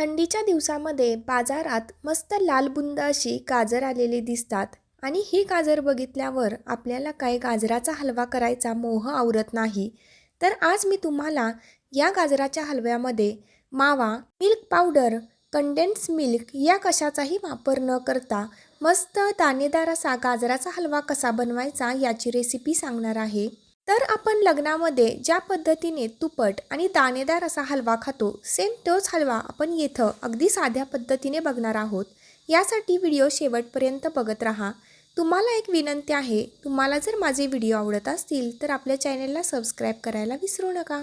थंडीच्या दिवसामध्ये बाजारात मस्त लालबुंद अशी गाजर आलेली दिसतात आणि ही गाजर बघितल्यावर आपल्याला काय गाजराचा हलवा करायचा मोह आवरत नाही. तर आज मी तुम्हाला या गाजराच्या हलव्यामध्ये मावा मिल्क पावडर कंडेन्स मिल्क या कशाचाही वापर न करता मस्त दाणेदार असा गाजराचा हलवा कसा बनवायचा याची रेसिपी सांगणार आहे. तर आपण लग्नामध्ये ज्या पद्धतीने तुपट आणि दाणेदार असा हलवा खातो सेम तोच हलवा आपण येथं अगदी साध्या पद्धतीने बघणार आहोत. यासाठी व्हिडिओ शेवटपर्यंत बघत राहा. तुम्हाला एक विनंती आहे तुम्हाला जर माझे व्हिडिओ आवडत असतील तर आपल्या चॅनलला सबस्क्राईब करायला विसरू नका.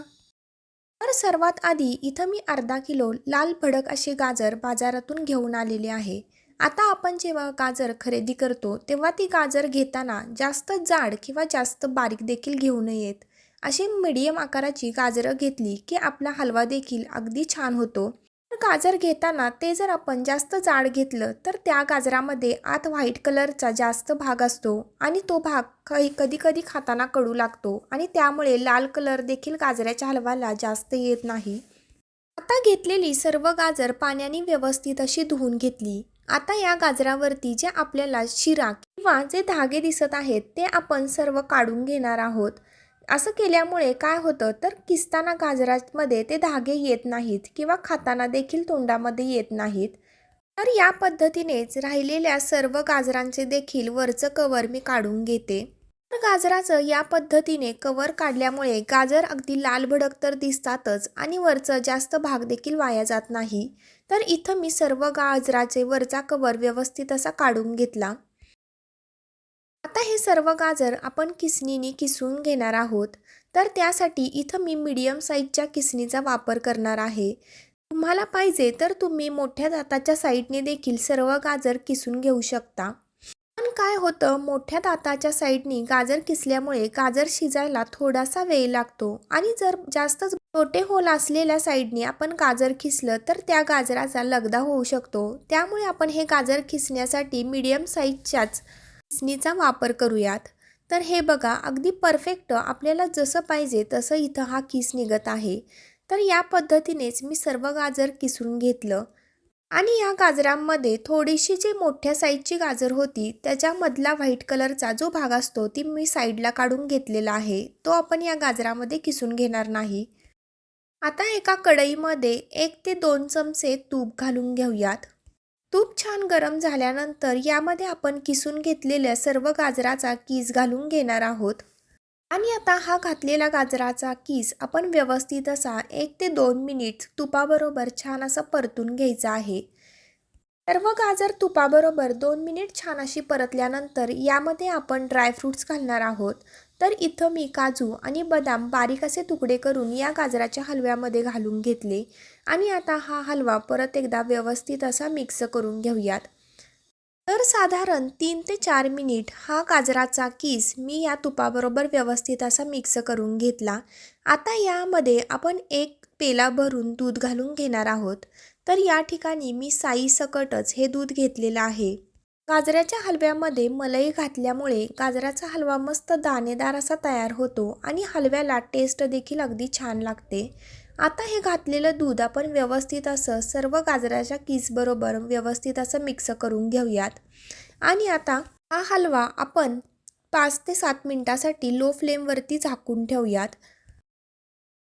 तर सर्वात आधी इथं मी अर्धा किलो लाल भडक असे गाजर बाजारातून घेऊन आलेले आहे. आता आपण जेव्हा गाजर खरेदी करतो तेव्हा ती गाजर घेताना जास्त जाड किंवा जास्त बारीक देखील घेऊ नयेत. अशी मिडियम आकाराची गाजरं घेतली की आपला हलवा देखील अगदी छान होतो. तर गाजर घेताना ते जर आपण जास्त जाड घेतलं तर त्या गाजरामध्ये आत व्हाईट कलरचा जास्त भाग असतो आणि तो भाग काही कधी कधी खाताना कडू लागतो आणि त्यामुळे लाल कलर देखील गाजराच्या हलवाला जास्त येत नाही. आता घेतलेली सर्व गाजर पाण्याने व्यवस्थित अशी धुवून घेतली. आता या गाजरावरती जे आपल्याला शिरा किंवा जे धागे दिसत आहेत ते आपण सर्व काढून घेणार आहोत. असं केल्यामुळे काय होतं तर किसताना गाजरामध्ये ते धागे येत नाहीत किंवा खाताना देखील तोंडामध्ये येत नाहीत. तर या पद्धतीनेच राहिलेल्या सर्व गाजरांचे देखील वरचं कवर मी काढून घेते. तर गाजराचं या पद्धतीने कवर काढल्यामुळे गाजर अगदी लाल भडक तर दिसतातच आणि वरचं जास्त भाग देखील वाया जात नाही. तर इथं मी सर्व गाजराचे वरचा कवर व्यवस्थित असा काढून घेतला. आता हे सर्व गाजर आपण किसणीने किसून घेणार आहोत. तर त्यासाठी इथं मी मीडियम साईजच्या किसणीचा वापर करणार आहे. तुम्हाला पाहिजे तर तुम्ही मोठ्या दाताच्या साईडने देखील सर्व गाजर किसून घेऊ शकता. काय होतं? मोठ्या दाताच्या साईडनी गाजर किसल्यामुळे गाजर शिजायला थोडासा वेळ लागतो. आणि जर जास्तच छोटे होल असलेल्या साईडनी आपण गाजर खिसलं तर त्या गाजराचा लगदा होऊ शकतो. त्यामुळे आपण हे गाजर खिसण्यासाठी मीडियम साईजच्याच खिसणीचा वापर करूयात. तर हे बघा अगदी परफेक्ट आपल्याला जसं पाहिजे तसं इथं हा किस निघत आहे. तर या पद्धतीनेच मी सर्व गाजर किसून घेतलं. आणि या गाजरांमध्ये थोडीशी जी मोठ्या साईजची गाजर होती त्याच्यामधला व्हाईट कलरचा जो भाग असतो ती मी साईडला काढून घेतलेला आहे. तो आपण या गाजरामध्ये किसून घेणार नाही. आता एका कढईमध्ये एक ते दोन चमचे तूप घालून घेऊयात. तूप छान गरम झाल्यानंतर यामध्ये आपण किसून घेतलेल्या सर्व गाजराचा कीस घालून घेणार आहोत. आणि आता हा घातलेला गाजराचा कीस आपण व्यवस्थित असा एक ते दोन मिनिट तुपाबरोबर छान असं परतून घ्यायचा आहे. सर्व गाजर तुपाबरोबर दोन मिनिट छान अशी परतल्यानंतर यामध्ये आपण ड्रायफ्रूट्स घालणार आहोत. तर इथं मी काजू आणि बदाम बारीक असे तुकडे करून या गाजराच्या हलव्यामध्ये घालून घेतले. आणि आता हा हलवा परत एकदा व्यवस्थित असा मिक्स करून घेऊयात. तर साधारण तीन ते चार मिनिट हा गाजराचा किस मी या तुपाबरोबर व्यवस्थित असा मिक्स करून घेतला. आता यामध्ये आपण एक पेला भरून दूध घालून घेणार आहोत. तर या ठिकाणी मी साई सकटच हे दूध घेतलेलं आहे. गाजराच्या हलव्यामध्ये मलई घातल्यामुळे गाजराचा हलवा मस्त दाणेदार असा तयार होतो आणि हलव्याला टेस्ट देखील अगदी छान लागते. आता हे घातलेलं दूध आपण व्यवस्थित असं सर्व गाजराच्या किसबरोबर व्यवस्थित असं मिक्स करून घेऊयात. आणि आता हा हलवा आपण पाच ते सात मिनटासाठी लो फ्लेमवरती झाकून ठेवूयात.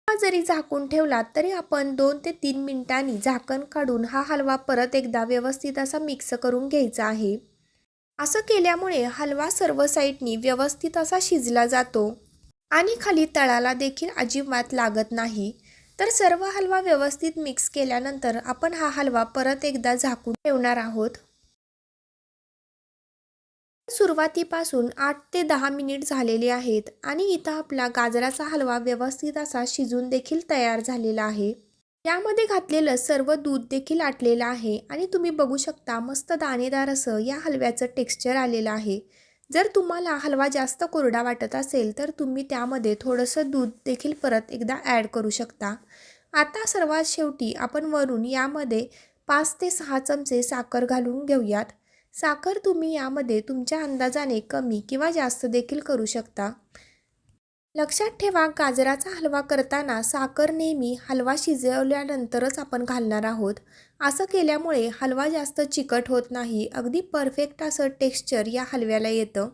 हा जरी झाकून ठेवला तरी आपण दोन ते तीन मिनटांनी झाकण काढून हा हलवा परत एकदा व्यवस्थित असा मिक्स करून घ्यायचा आहे. असं केल्यामुळे हलवा सर्व साईडनी व्यवस्थित असा शिजला जातो. आणि खाली तळाला देखील अजिबात लागत नाही. तर सर्व हलवा व्यवस्थित मिक्स केल्यानंतर आपण हा हलवा परत एकदा झाकून ठेवणार आहोत. सुरुवातीपासून आठ ते दहा मिनिट झालेले आहेत आणि इथं आपला गाजराचा हलवा व्यवस्थित असा शिजून देखील तयार झालेला आहे. यामध्ये घातलेलं सर्व दूध देखील आटलेलं आहे आणि तुम्ही बघू शकता मस्त दाणेदार असं या हलव्याचं टेक्स्चर आलेलं आहे. जर तुम्हाला हलवा जास्त कोरडा वाटत असेल तर तुम्ही त्यामध्ये थोडंसं दूध देखील परत एकदा ॲड करू शकता. आता सर्वात शेवटी आपण वरून यामध्ये पाच ते सहा चमचे साखर घालून घेऊयात. साखर तुम्ही यामध्ये तुमच्या अंदाजाने कमी किंवा जास्त देखील करू शकता. लक्षात ठेवा गाजराचा हलवा करताना साखर नेहमी हलवा शिजवल्यानंतरच आपण घालणार आहोत. असं केल्यामुळे हलवा जास्त चिकट होत नाही अगदी परफेक्ट असं टेक्स्चर या हलव्याला येतं.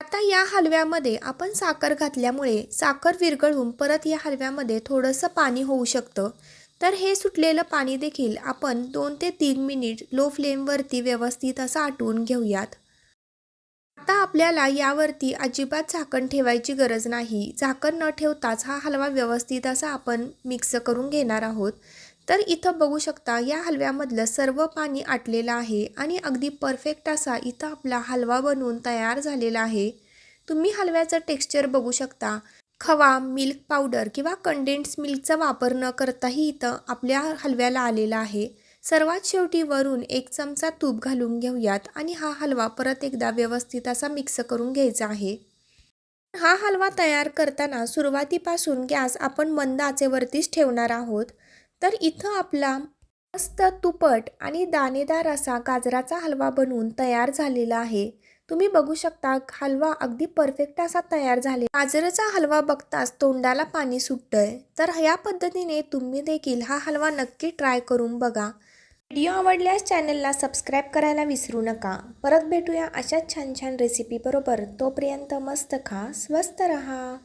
आता या हलव्यामध्ये आपण साखर घातल्यामुळे साखर विरघळून परत या हलव्यामध्ये थोडंसं पाणी होऊ शकतं. तर हे सुटलेलं पाणी देखील आपण दोन ते तीन मिनिट लो फ्लेमवरती व्यवस्थित असं आटवून घेऊयात. आता आपल्याला यावरती अजिबात झाकण ठेवायची गरज नाही. झाकण न ठेवताच हा हलवा व्यवस्थित असा आपण मिक्स करून घेणार आहोत. तर इथं बघू शकता या हलव्यामधलं सर्व पाणी आटलेलं आहे आणि अगदी परफेक्ट असा इथं आपला हलवा बनवून तयार झालेला आहे. तुम्ही हलव्याचं टेक्स्चर बघू शकता. खवा मिल्क पावडर किंवा कंडेन्स मिल्कचा वापर न करताही इथं आपल्या हलव्याला आलेला आहे. सर्वात शेवटी वरून एक चमचा तूप घालून घेऊयात आणि हा हलवा परत एकदा व्यवस्थित असा मिक्स करून घ्यायचा आहे. हा हलवा तयार करताना सुरुवातीपासून गॅस आपण मंद आचेवरतीच ठेवणार आहोत. तर इथं आपला मस्त तुपट आणि दाणेदार असा गाजराचा हलवा बनवून तयार झालेला आहे. तुम्ही बघू शकता हलवा अगदी परफेक्ट असा तयार झाले गाजरचा हलवा बघताच तोंडाला पाणी सुटतंय. तर या पद्धतीने तुम्ही देखील हा हलवा नक्की ट्राय करून बघा. व्हिडिओ आवडल्यास चॅनलला सबस्क्राईब करायला विसरू नका. परत भेटूया अशाच छान छान रेसिपीबरोबर तोपर्यंत मस्त खा स्वस्त रहा.